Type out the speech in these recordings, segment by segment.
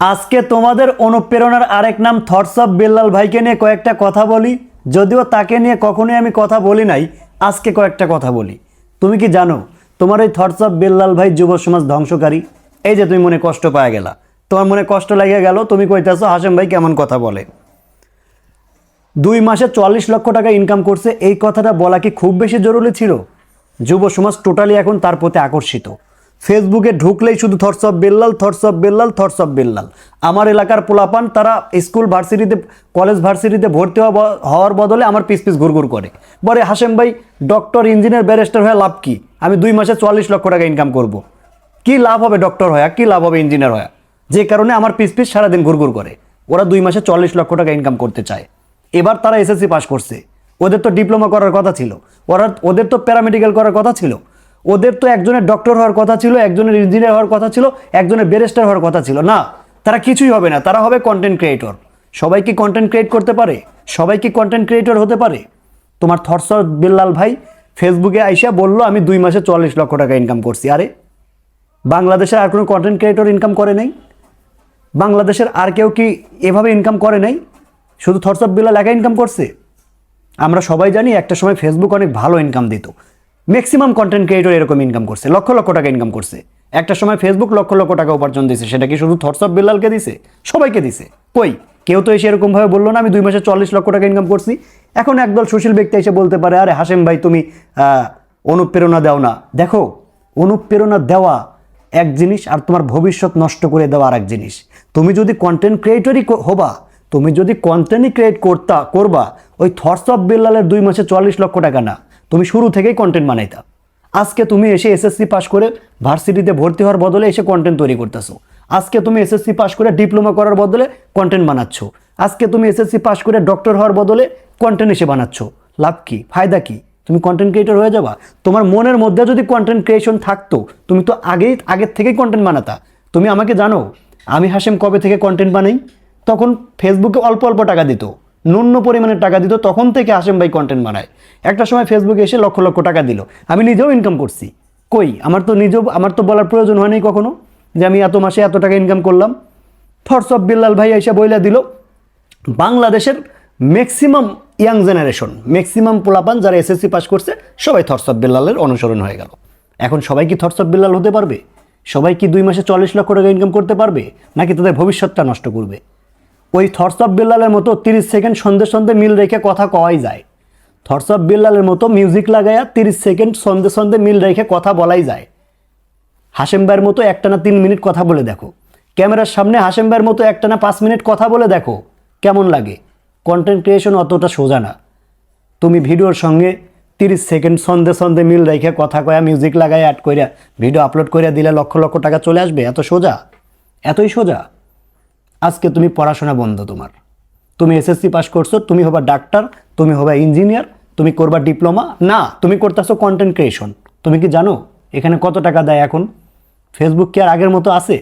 আজকে তোমাদের অনুপ্রেরণার আরেক নাম থটস অফ বিল্লাল ভাইকে নিয়ে কয়েকটা কথা বলি। যদিও তাকে নিয়ে কখনোই আমি কথা বলি নাই, আজকে কয়েকটা কথা বলি। তুমি কি জানো, তোমার ওই থটস অফ বিল্লাল ভাই যুব সমাজ ধ্বংসকারী? এই যে তুমি মনে কষ্ট পাওয়া গেলা। তোমার মনে কষ্ট লাগে গেল, তুমি কইতেছো হাসেম ভাই কেমন কথা বলে? দুই মাসে চুয়াল্লিশ লক্ষ টাকা ইনকাম করছে, এই কথাটা বলা কি খুব বেশি জরুরি ছিল? যুব সমাজ টোটালি এখন তার প্রতি আকর্ষিত। ফেসবুকে ঢুকলেই শুধু thoughts of Bellal thoughts of Bellal thoughts of Bellal আমার এলাকার পোলাপান, তারা স্কুল ভার্সিটিতে কলেজ ভার্সিটিতে ভর্তি হওয়া হওয়ার বদলে আমার পিস পিস ঘুরঘুর করে। বলে হাসেম ভাই ডক্টর ইঞ্জিনিয়ার ব্যারিস্টার হয়ে লাভ কি? আমি দুই মাসে চুয়াল্লিশ লক্ষ টাকা ইনকাম করব। কি লাভ হবে ডক্টর হয়ে? কি লাভ হবে ইঞ্জিনিয়ার হয়ে? যে কারণে আমার পিস পিস সারাদিন ঘুরঘুর করে। ওরা দুই মাসে চল্লিশ লক্ষ টাকা ইনকাম করতে চায়। এবার তারা এসএসসি পাস করছে। ওদের তো ডিপ্লোমা করার কথা ছিল। ওরা ওদের তো প্যারামেডিক্যাল করার কথা ছিল। ওদের তো একজনের ডক্টর হওয়ার কথা ছিল, একজনের ইঞ্জিনিয়ার হওয়ার কথা ছিল, একজনের ব্যারিস্টার হওয়ার কথা ছিল। না, তারা কিছুই হবে না, তারা হবে কন্টেন্ট ক্রিয়েটর সবাই কি কন্টেন্ট ক্রিয়েট করতে পারে? সবাই কি কন্টেন্ট ক্রিয়েটর হতে পারে? তোমার থরস বিল্লাল ভাই ফেসবুকে আইসা বলল, আমি দুই মাসে চল্লিশ লক্ষ টাকা ইনকাম করছি। আরে, বাংলাদেশের আর কোনো কন্টেন্ট ক্রিয়েটর ইনকাম করে নাই? বাংলাদেশের আর কেউ কি এভাবে ইনকাম করে নাই? শুধু অফ বিল্লাল একা ইনকাম করছে? আমরা সবাই জানি একটা সময় ফেসবুক অনেক ভালো ইনকাম দিত। ম্যাক্সিমাম কন্টেন্ট ক্রিয়েটর এরকম ইনকাম করছে, লক্ষ লক্ষ টাকা ইনকাম করছে। একটা সময় ফেসবুক লক্ষ লক্ষ টাকা উপার্জন দিছে, সেটা কি শুধু থটস অফ বিল্লালকে দিছে? সবাইকে দিছে। কই? কেউ তো এসে এরকমভাবে বলল না, আমি দুই মাসে চল্লিশ লক্ষ টাকা ইনকাম করছি। এখন একদল সুশীল ব্যক্তি এসে বলতে পারে, আরে হাসেম ভাই, তুমি অনুপ্রেরণা দাও না। দেখো, অনুপ্রেরণা দেওয়া এক জিনিস আর তোমার ভবিষ্যৎ নষ্ট করে দেওয়া আর এক জিনিস। তুমি যদি কন্টেন্ট ক্রিয়েটরই হবা, তুমি যদি কন্টেন্টই ক্রিয়েট করতা, করবা, ওই থটস অফ বিল্লালের দুই মাসে চল্লিশ লক্ষ টাকা না। তুমি শুরু থেকেই কন্টেন্ট বানাইতা। আজকে তুমি এসে এসএসসি পাস করে ভার্সিটিতে ভর্তি হওয়ার বদলে এসে কন্টেন্ট তৈরি করতেছো। আজকে তুমি এসএসসি পাস করে ডিপ্লোমা করার বদলে কন্টেন্ট বানাচ্ছ। আজকে তুমি এসএসসি পাস করে ডক্টর হওয়ার বদলে কন্টেন্ট এসে বানাচ্ছ। লাভ কি? ফায়দা কি? তুমি কন্টেন্ট ক্রিয়েটর হয়ে যাবা। তোমার মনের মধ্যে যদি কন্টেন্ট ক্রিয়েশন থাকতো, তুমি তো আগেই, আগের থেকেই কন্টেন্ট বানাতা। তুমি আমাকে জানো, আমি হাসেম কবে থেকে কন্টেন্ট বানাই? তখন ফেসবুকে অল্প অল্প টাকা দিত। ন্যূন্য পরিমাণের টাকা দিত, তখন থেকে হাসেম ভাই কন্টেন্ট বানায়। একটা সময় ফেসবুকে এসে লক্ষ লক্ষ টাকা দিল। আমি নিজেও ইনকাম করছি। কই? আমার তো নিজেও, আমার তো বলার প্রয়োজন হয়নি কখনো যে আমি এত মাসে এত টাকা ইনকাম করলাম। থটস অফ বিল্লাল ভাই এসে বইলা দিল, বাংলাদেশের ম্যাক্সিমাম ইয়াং জেনারেশন ম্যাক্সিমাম পোলাপান যারা এসএসসি পাস করছে, সবাই থটস অফ বিল্লালের অনুসরণ হয়ে গেল। এখন সবাই কি থটস অফ বিল্লাল হতে পারবে? সবাই কি দুই মাসে চল্লিশ লক্ষ টাকা ইনকাম করতে পারবে? নাকি তাদের ভবিষ্যৎটা নষ্ট করবে? ওই অফ বিল্লালের মতো তিরিশ সেকেন্ড সন্ধে সন্ধে মিল রেখে কথা কওয়াই যায়। অফ বিল্লালের মতো মিউজিক লাগাইয়া তিরিশ সেকেন্ড সন্ধে সন্ধে মিল রেখে কথা বলাই যায়। হাসেম ভাইয়ের মতো একটানা তিন মিনিট কথা বলে দেখো। ক্যামেরার সামনে হাসেম ভাইয়ের মতো একটানা পাঁচ মিনিট কথা বলে দেখো, কেমন লাগে? কন্টেন্ট ক্রিয়েশন অতটা সোজা না। তুমি ভিডিওর সঙ্গে তিরিশ সেকেন্ড সন্ধে সন্ধে মিল রেখে কথা কয়া মিউজিক লাগাই অ্যাড করিয়া ভিডিও আপলোড করিয়া দিলে লক্ষ লক্ষ টাকা চলে আসবে, এত সোজা? এতই সোজা? আজকে তুমি পড়াশোনা বন্ধ তোমার। তুমি এসএসসি পাস করছ, তুমি হবা ডাক্তার তুমি হবা ইঞ্জিনিয়ার তুমি করবা ডিপ্লোমা না, তুমি করতেছো কন্টেন্ট ক্রিয়েশন তুমি কি জানো, এখানে কত টাকা দেয় এখন? ফেসবুক কি আর আগের মতো আছে?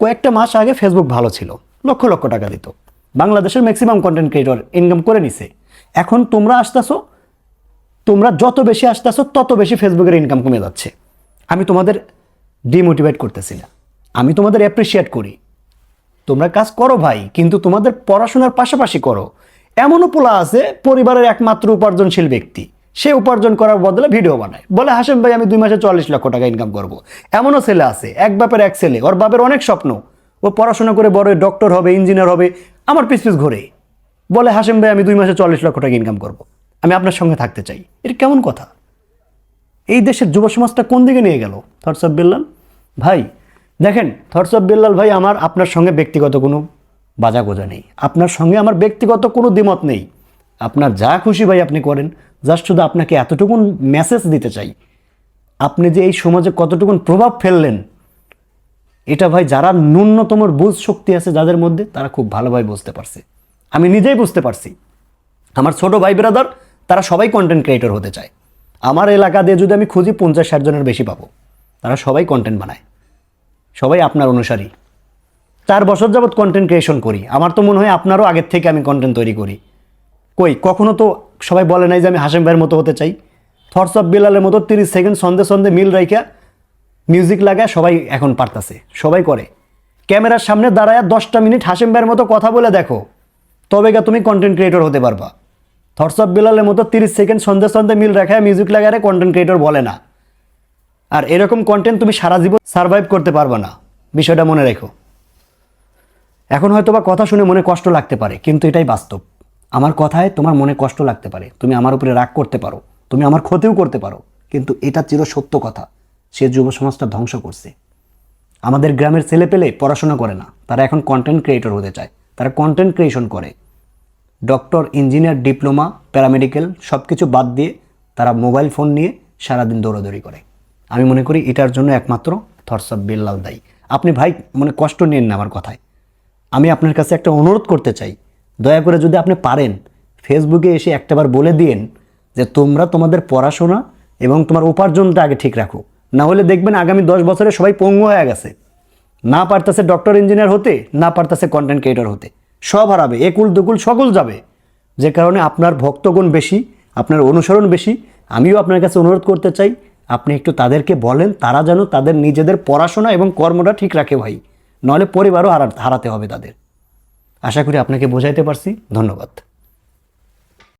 কয়েকটা মাস আগে ফেসবুক ভালো ছিল, লক্ষ লক্ষ টাকা দিত। বাংলাদেশের ম্যাক্সিমাম কন্টেন্ট ক্রিয়েটর ইনকাম করে নিছে। এখন তোমরা আসতেছো, তোমরা যত বেশি আসতেছো, তত বেশি ফেসবুকের ইনকাম কমে যাচ্ছে। আমি তোমাদের ডিমোটিভেট করতেছি না। আমি তোমাদের অ্যাপ্রিসিয়েট করি। তোমরা কাজ করো ভাই, কিন্তু তোমাদের পড়াশোনার পাশাপাশি করো। এমনও পোলা আছে, পরিবারের একমাত্র উপার্জনশীল ব্যক্তি। সে উপার্জন করার বদলে ভিডিও বানায়। বলে হাসেম ভাই, আমি দুই মাসে চল্লিশ লক্ষ টাকা ইনকাম করব। এমনও ছেলে আছে, এক বাপের এক ছেলে, ওর বাপের অনেক স্বপ্ন। ও পড়াশোনা করে বড় ডক্টর হবে ইঞ্জিনিয়ার হবে, আমার পিস পিস ঘুরে। বলে হাসেম ভাই, আমি দুই মাসে চল্লিশ লক্ষ টাকা ইনকাম করব। আমি আপনার সঙ্গে থাকতে চাই। এটা কেমন কথা? এই দেশের যুব সমাজটা কোন দিকে নিয়ে গেল? থটস অফ বিল্লাল ভাই দেখেন থটস অফ বিল্লাল ভাই আমার আপনার সঙ্গে ব্যক্তিগত কোনো বাজা গোজা নেই। আপনার সঙ্গে আমার ব্যক্তিগত কোনো দ্বিমত নেই। আপনার যা খুশি ভাই আপনি করেন জাস্ট শুধু আপনাকে এতটুকুন মেসেজ দিতে চাই। আপনি যে এই সমাজে কতটুকুন প্রভাব ফেললেন, এটা ভাই যারা ন্যূনতম বুঝ শক্তি আছে যাদের মধ্যে, তারা খুব ভালোভাবে বুঝতে পারছে। আমি নিজেই বুঝতে পারছি। আমার ছোট ভাই ব্রাদার তারা সবাই কন্টেন্ট ক্রিয়েটর হতে চায়। আমার এলাকা দিয়ে যদি আমি খুঁজি, পঞ্চাশ ষাট জনের বেশি পাবো। তারা সবাই কন্টেন্ট বানায়। সবাই আপনার অনুসারী। চার বছর যাবৎ কন্টেন্ট ক্রিয়েশন করি। আমার তো মনে হয় আপনারও আগের থেকে আমি কন্টেন্ট তৈরি করি। কই, কখনো তো সবাই বলে নাই যে আমি হাসেম ভাইয়ের মতো হতে চাই। থটস অফ বিলালের মতো তিরিশ সেকেন্ড সন্ধে সন্ধে মিল রাইখা মিউজিক লাগায় সবাই এখন পারতাছে, সবাই করে। ক্যামেরার সামনে দাঁড়ায় দশটা মিনিট হাসিম ভাইয়ের মতো কথা বলে দেখো। তবে গা তুমি কন্টেন্ট ক্রিয়েটর হতে পারবা। থটস অফ বিলালের মতো তিরিশ সেকেন্ড সন্ধে সন্ধে মিল রাখায় মিউজিক লাগারে কন্টেন্ট ক্রিয়েটর বলে না। আর এরকম কন্টেন্ট তুমি সারা জীবন সার্ভাইভ করতে পারবা না। বিষয়টা মনে রেখো। এখন হয়তো বা কথা শুনে মনে কষ্ট লাগতে পারে, কিন্তু এটাই বাস্তব। আমার কথায় তোমার মনে কষ্ট লাগতে পারে। তুমি আমার উপরে রাগ করতে পারো, তুমি আমার ক্ষতিও করতে পারো, কিন্তু এটা চির সত্য কথা। সে যুব সমাজটা ধ্বংস করছে। আমাদের গ্রামের ছেলে পেলে পড়াশোনা করে না, তারা এখন কন্টেন্ট ক্রিয়েটর হতে চায়। তারা কন্টেন্ট ক্রিয়েশন করে। ডক্টর ইঞ্জিনিয়ার ডিপ্লোমা প্যারামেডিক্যাল সব কিছু বাদ দিয়ে তারা মোবাইল ফোন নিয়ে সারাদিন দৌড়াদৌড়ি করে। আমি মনে করি এটার জন্য একমাত্র থরসব বিল্লাল দায়ী। আপনি ভাই, মনে কষ্ট নিন না আমার কথায়। আমি আপনার কাছে একটা অনুরোধ করতে চাই। দয়া করে যদি আপনি পারেন, ফেসবুকে এসে একটাবার বলে দিন যে তোমরা তোমাদের পড়াশোনা এবং তোমার উপার্জনটা আগে ঠিক রাখো। না হলে দেখবেন আগামী দশ বছরে সবাই পঙ্গু হয়ে গেছে। না পারতেছে ডক্টর, ইঞ্জিনিয়ার হতে, না পারতেছে কন্টেন্ট ক্রিয়েটর হতে। সব হারাবে, একুল দুকুল সকল যাবে। যে কারণে আপনার ভক্তগণ বেশি, আপনার অনুসরণ বেশি। আমিও আপনার কাছে অনুরোধ করতে চাই আপনি একটু তাদেরকে বলেন, তারা যেন তাদের নিজেদের পড়াশোনা এবং কর্মটা ঠিক রাখে ভাই। নলে পরিবারও হারা, হারাতে হবে তাদের। আশা করি আপনাকে বোঝাইতে পারছি। ধন্যবাদ।